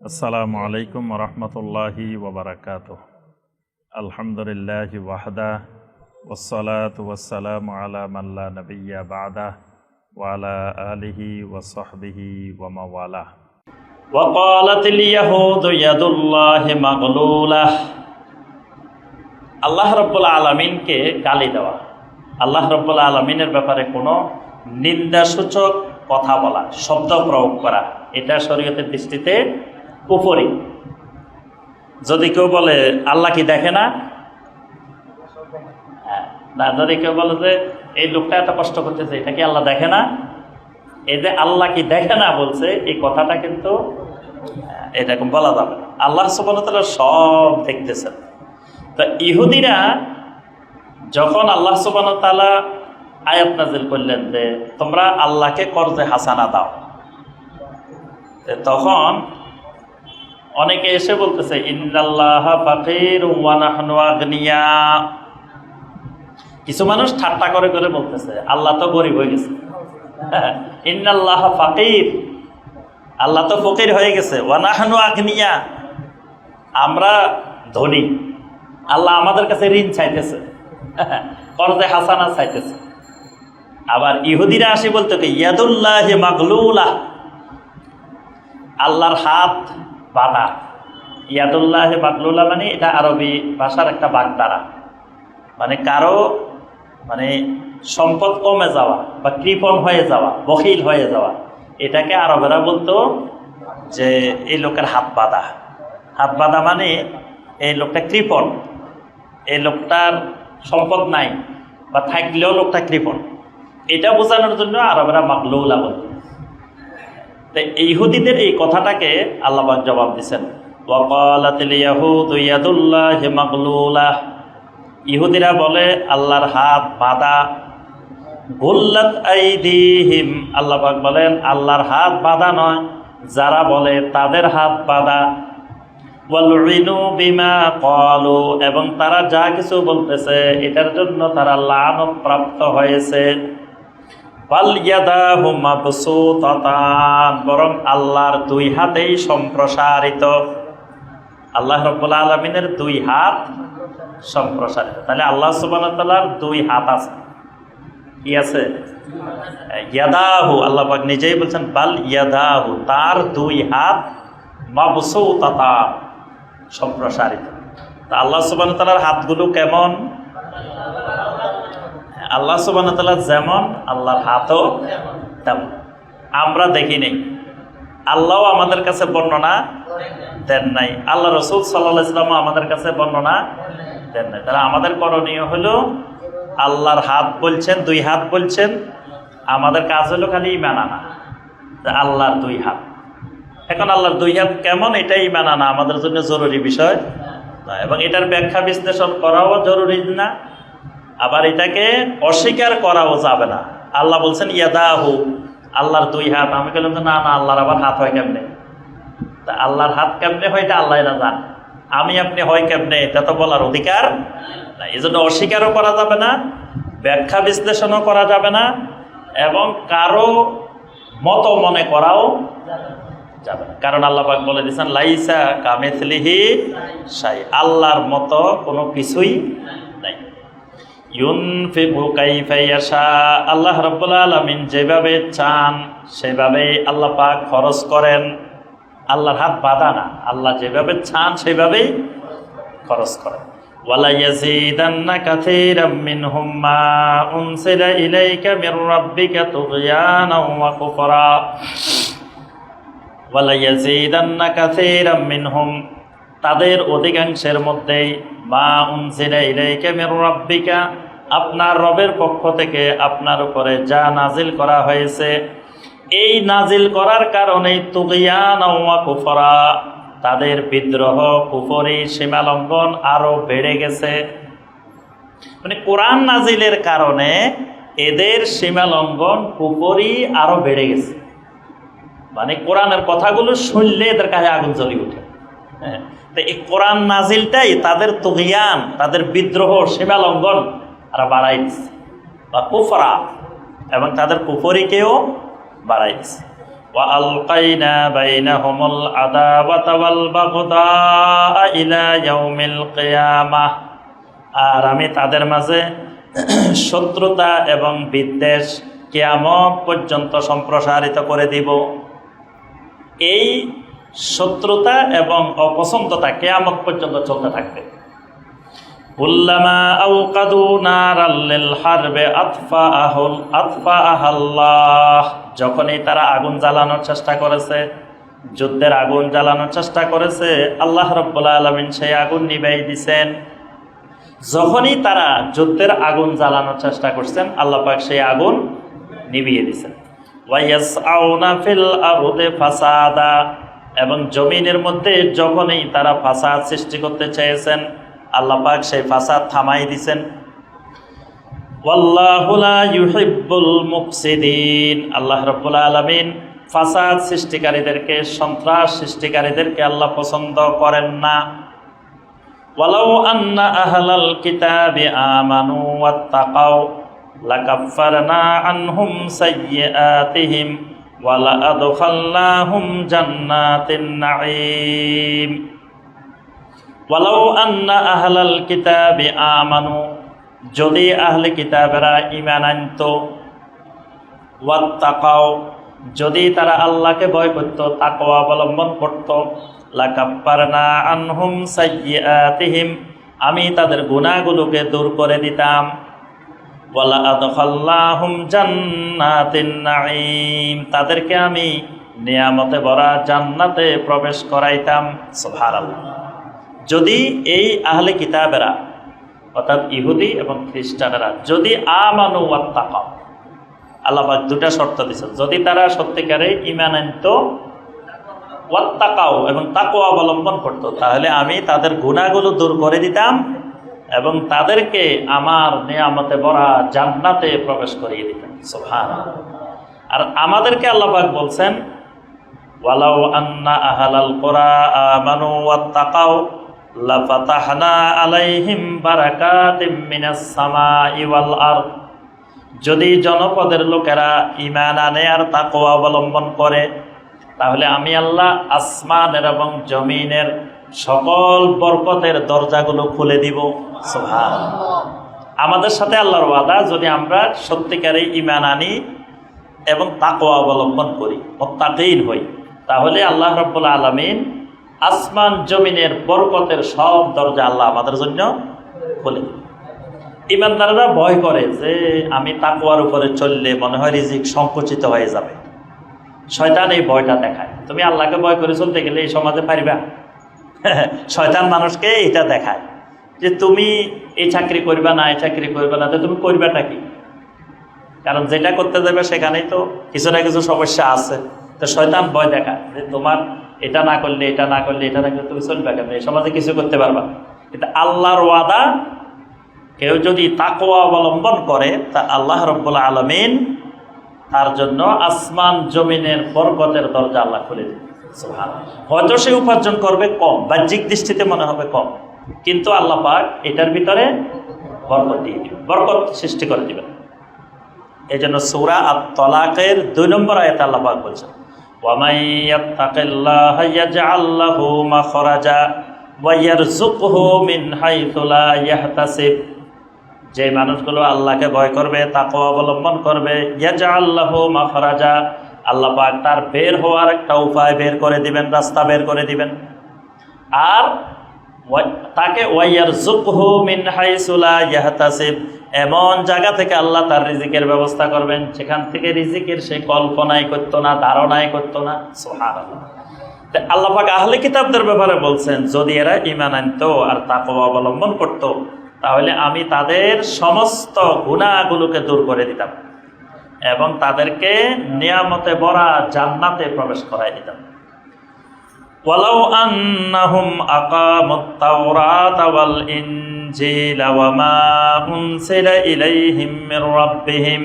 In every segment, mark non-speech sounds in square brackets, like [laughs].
আসসালামু আলাইকুম রহমতুল্লাহি ওবরাকাত আলহামদুলিল্লাহ ওয়াহদা ওসলাত ওয়াসালাম আলা মাল্লা নবিয়া বাদা ওয়ালা আলিহি ওসহবিহি ওয়ামাওয়ালা وقالت اليهود يد الله مغلولة আল্লাহ রব্বুল আলমিনকে গালি দেওয়া আল্লাহ রব্বুল আলমিনের ব্যাপারে কোনো নিন্দাসূচক কথা বলা শব্দ প্রয়োগ করা এটা শরীয়তের দৃষ্টিতে উপরি যদি কেউ বলে আল্লাহ কি দেখে না? হ্যাঁ, না যদি কেউ বলে যে এই লোকটা এত কষ্ট করতেছে এটা কি আল্লাহ দেখে না? এই যে আল্লাহ কি দেখে না বলছে এই কথাটা কিন্তু আহ, এরকম বলা যাবে আল্লাহ সুবাহতাল্লাহ সব দেখতেছেন। তো ইহুদিরা যখন আল্লাহ সুবাহ তালা আয়াত নাজিল করলেন যে তোমরা আল্লাহকে কর্জে হাসানা দাও। তখন অনেকে এসে বলতেছে ইন্দাল্লাহ কিছু মানুষ ঠাট্টা করে করে বলতেছে, আল্লাহ তো গরিব হয়ে গেছে। [laughs] ইন্নাল্লাহ ফাকির। আল্লাহ তো ফকির হয়ে গেছে। ওয়ানাহানু আগনিয়া। আমরা ধনী। আল্লাহ আমাদের কাছে ঋণ চাইতেছে। [laughs] করজে হাসানা চাইতেছে। আবার ইহুদিরা আসি বলতে ইয়াদুল্লাহ মাগলুলাহ আল্লাহর হাত বাঁধা ইয়াদুল্লাহ মাগলুলা মানে এটা আরবি ভাষার একটা বাগদারা। মানে কারও মানে সম্পদ কমে যাওয়া বা কৃপণ হয়ে যাওয়া, বখিল হয়ে যাওয়া, এটাকে আরবেরা বলতো যে এই লোকের হাত বাঁধা। হাত বাঁধা মানে এই লোকটা কৃপণ, এই লোকটার সম্পদ নাই বা থাকলেও লোকটা কৃপণ। এটা বোঝানোর জন্য আরবেরা মাকলৌলা বলতো। তো ইহুদিদের এই কথাটাকে আল্লাহবাক জবাব দিচ্ছেন ইহুদিরা বলে, আল্লাহর হাত বাঁধা। গুল্লাত আইদিহিম। আল্লাহ পাক বলেন, আল্লাহর হাত বাঁধা নয়, যারা বলে তাদের হাত বাঁধা। এবং তারা যা কিছু বলতেছে, এটার জন্য তারা লানত প্রাপ্ত হয়েছে। বরং আল্লাহর দুই হাতেই সম্প্রসারিত। আল্লাহ রাব্বুল আলামিনের দুই হাত সম্প্রসারিত। তাহলে আল্লাহ সুবহানাহু দুই হাত আছে। কি আছে? ইয়াদাহু, আল্লাহ পাক নিজেই বলছেন, বাল ইয়াদাহু, তার দুই হাত মাবসুতাতা সম্প্রসারিত। তা আল্লাহ সুবহানাহু হাতগুলো কেমন? আল্লাহ তাআলা যেমন, আল্লাহর হাতও তেমন। আমরা দেখি নেই। আল্লাহও আমাদের কাছে বর্ণনা দেন নাই। আল্লাহ রসুল সাল্লাহ ইসলামও আমাদের কাছে বর্ণনা দেন নাই। তাহলে আমাদের করণীয় হলো আল্লাহর হাত বলছেন, দুই হাত বলছেন। আমাদের কাজ হলো খালি ইমান আনা। আল্লাহর দুই হাত। এখন আল্লাহর দুই হাত কেমন, এটাই ইমান আনা আমাদের জন্য জরুরি বিষয়। এবং এটার ব্যাখ্যা বিশ্লেষণ করাও জরুরি না। আবার এটাকে অস্বীকার করাও যাবে না। আল্লাহ বলছেন, ইয়াদাহু আল্লাহর দুই হাত। আমি বললাম না না, আল্লাহর আবার হাত হয় কেমনে? তা আল্লাহর হাত কেমনে হয় এটা আল্লাহ না জান। আমি আপনি হয় কেমনে, এটা তো বলার অধিকার না এই জন্য অস্বীকারও করা যাবে না, ব্যাখ্যা বিশ্লেষণও করা যাবে না, এবং কারও মত মনে করাও যাবে না। কারণ আল্লাহ পাক বলে দিয়েছেন, লাইসা কামেথলিহি সাই আল্লাহর মতো কোনো কিছুই আল্লাহ রাব্বুল আলামিন যেভাবে চান সেভাবে আল্লাহ পাক খরচ করেন। আল্লাহর হাত বাঁধা না, আল্লাহ যেভাবে চান, সেভাবেই খরচ করেন। মা উনসিলা ইলাইকা তাদের অধিকাংশের মধ্যেই মা উনসিলা ইলাইকা মির আপনার রবের পক্ষ থেকে আপনার উপরে যা নাজিল করা হয়েছে, এই নাজিল করার কারণে তুগিয়ান কুফরা, তাদের বিদ্রোহ, কুফরি, সীমালঙ্ঘন আরও বেড়ে গেছে। মানে কোরআন নাজিলের কারণে এদের সীমালঙ্ঘন, কুফরি আরও বেড়ে গেছে। মানে কোরআনের কথাগুলো শুনলে এদের কাছে আগুন জ্বলি ওঠে। হ্যাঁ তো এই কোরআন নাজিলটাই তাদের তুগিয়ান, তাদের বিদ্রোহ, সীমালঙ্ঘন আর বাড়াই দিচ্ছে বা কুফরা এবং তাদের কুফরিকেও বাড়াই দিচ্ছে وألقينا بينهم العداوة والبغضاء إلى يوم القيامة আর আমি তাদের মাঝে শত্রুতা এবং বিদ্বেষ কিয়ামত পর্যন্ত সম্প্রসারিত করে দিব এই শত্রুতা এবং অপছন্দতা কেয়ামত পর্যন্ত চলতে থাকবে হারবে আতফা আহুল, আতফা যখনই তারা আগুন জ্বালানোর চেষ্টা করেছে, যুদ্ধের আগুন জ্বালানোর চেষ্টা করেছে, আল্লাহ রব্বুল আলমিন সেই আগুন নিবাই দিছেন। যখনই তারা যুদ্ধের আগুন জ্বালানোর চেষ্টা করছেন, আল্লাহ পাক সেই আগুন নিভিয়ে দিছেন। এবং জমিনের মধ্যে যখনই তারা ফাসাদ সৃষ্টি করতে চেয়েছেন আল্লাহ পাক সেই ফাসাদ থামাই দিছেন। আল্লাহ রাব্বুল আলামিন ফাসাদ সৃষ্টিকারীদেরকে, সন্ত্রাস সৃষ্টিকারীদেরকে আল্লাহ পছন্দ করেন না। ওয়ালাউ আহলাল আনহুম যদি আহলে কিতাবেরা ইমান আনত যদি তারা আল্লাহকে ভয় করত, তাকওয়া অবলম্বন করত আনহুম আমি তাদের গুনাহগুলোকে দূর করে দিতাম। নাঈম, তাদেরকে আমি নিয়ামতে ভরা জান্নাতে প্রবেশ করাইতাম। সুবহানাল্লাহ। যদি এই আহলে কিতাবেরা, অর্থাৎ ইহুদি এবং খ্রিস্টানেরা, যদি আমানু ওয়াত্তাকাও আল্লাহবাক দুটা শর্ত দিয়েছেন। যদি তারা সত্যিকারে ইমান ওয়াত্তাকাও এবং তাকো অবলম্বন করত, তাহলে আমি তাদের গুণাগুলো দূর করে দিতাম এবং তাদেরকে আমার নিয়ামতে ভরা জান্নাতে প্রবেশ করিয়ে দিতাম। সোহান আর আমাদেরকে আল্লাহবাক বলছেন, ওয়ালাউ আন্না আহালাল কোরআ আমানু ওয়াত্তাকাও আলাইহিম যদি জনপদের লোকেরা ইমান আনে আর তাকওয়া অবলম্বন করে, তাহলে আমি আল্লাহ আসমানের এবং জমিনের সকল বরকতের দরজাগুলো খুলে দিব। আমাদের সাথে আল্লাহর ওয়াদা, যদি আমরা সত্যিকারে ইমান আনি এবং তাকওয়া অবলম্বন করি, মোত্তাকিন হই, তাহলে আল্লাহ রব্বুল আলমিন আসমান জমিনের বরকতের সব দরজা আল্লাহ আমাদের জন্য খুলে ইমানদাররা ভয় করে যে আমি তাকুয়ার উপরে চললে মনে হয় রিজিক সংকুচিত হয়ে যাবে। শয়তান এই ভয়টা দেখায়। তুমি আল্লাহকে ভয় করে চলতে গেলে এই সমাজে পারিবা [laughs] শয়তান মানুষকে এটা দেখায় যে তুমি এই চাকরি করবা না, এই চাকরি করবা না, তো তুমি করবাটা কি? কারণ যেটা করতে যাবে সেখানেই তো কিছু না কিছু সমস্যা আছে। তো শয়তান ভয় দেখায় যে তোমার এটা না করলে, এটা না করলে, এটা না করলে তুমি চলবে কেন এই সমাজে কিছু করতে পারবা। কিন্তু আল্লাহর ওয়াদা, কেউ যদি তাকওয়া অবলম্বন করে, তা আল্লাহ রব্বুল আলমিন তার জন্য আসমান, জমিনের বরকতের দরজা আল্লাহ খুলে দেবে। হয়তো সে উপার্জন করবে কম, বাহ্যিক দৃষ্টিতে মনে হবে কম। কিন্তু আল্লাহ পাক এটার ভিতরে বরকত দিয়ে দিবে বরকত সৃষ্টি করে দিবেন। এই জন্য সৌরা আর তলাকের দুই নম্বর আয়ত আল্লাহ পাক বলছেন وَمَن يَتَّقِ اللَّهَ يَجْعَل لَّهُ مَخْرَجًا وَيَرْزُقْهُ مِنْ حَيْثُ لَا يَحْتَسِبُ যে মানুষগুলো আল্লাহকে ভয় করবে তাকে অবলম্বন করবে ইয়াজা আল্লাহ মাফরাজা আল্লাহ পাক তার বের হওয়ার একটা উপায় বের করে দিবেন রাস্তা বের করে দিবেন আর ওয়া- তাকে ওয়াইয়ার জুকহু মিন হাইসুলা ইয়াহতাসিব এমন জায়গা থেকে আল্লাহ তার রিজিকের ব্যবস্থা করবেন সেখান থেকে রিজিকের সে কল্পনাই করতো না, ধারণাই করতো না সোহার আল্লাহ পাক আহলে কিতাবদের ব্যাপারে বলছেন, যদি এরা ইমান আনতো আর তাকে অবলম্বন করত। তাহলে আমি তাদের সমস্ত গুণাগুলোকে দূর করে দিতাম এবং তাদেরকে নিয়ামতে বড়া জান্নাতে প্রবেশ করাই দিতাম ওয়ালাউ আন্নাহুম আকামুত তাওরাত ওয়াল ইন والإنجيل وما أنزل إليهم من ربهم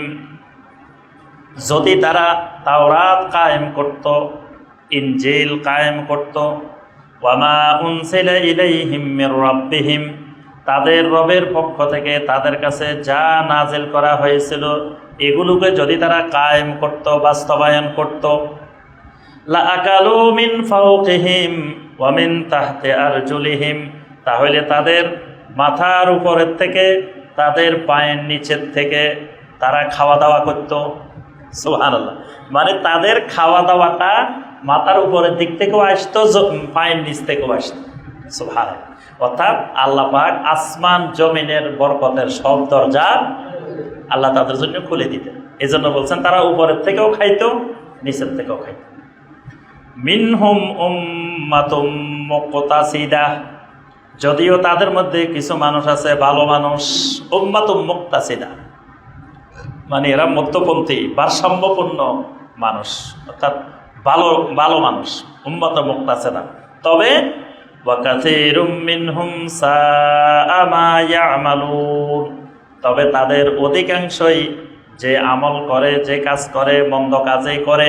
যদি তারা তাওরাত কায়েম করত ইনজিল কায়েম করত ওয়ামা উনসিলা ইলাইহিম মির রাব্বিহিম তাদের রবের পক্ষ থেকে তাদের কাছে যা নাজিল করা হয়েছিল এগুলোকে যদি তারা কায়েম করত বাস্তবায়ন করত লাআকালু মিন ফাওকিহিম ওয়া মিন তাহতি আরজুলিহিম তাহলে তাদের মাথার উপরের থেকে, তাদের পায়ের নিচের থেকে তারা খাওয়া দাওয়া করত। সুবহানাল্লাহ। মানে তাদের খাওয়া দাওয়াটা মাথার উপরের দিক থেকেও আসতো পায়ের নিচ থেকেও আসতো। সুবহানাল্লাহ। অর্থাৎ আল্লাহ পাক আসমান জমিনের বরকতের সব দরজা আল্লাহ তাদের জন্য খুলে দিতেন। এই জন্য বলছেন, তারা উপরের থেকেও খাইতো, নিচের থেকেও খাইতো। মিনহুম উম্মাতুম মুক্তাসিদা। যদিও তাদের মধ্যে কিছু মানুষ আছে, ভালো মানুষ, উম্মাতুম মুক্তাসিদা। মানে এরা মধ্যপন্থী, ভারসাম্যপূর্ণ মানুষ, অর্থাৎ ভালো ভালো মানুষ উম্মত মুক্তাসিদা। তবে তবে তাদের অধিকাংশই যে আমল করে, যে কাজ করে, মন্দ কাজেই করে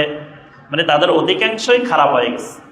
মানে তাদের অধিকাংশই খারাপ হয়ে গেছে।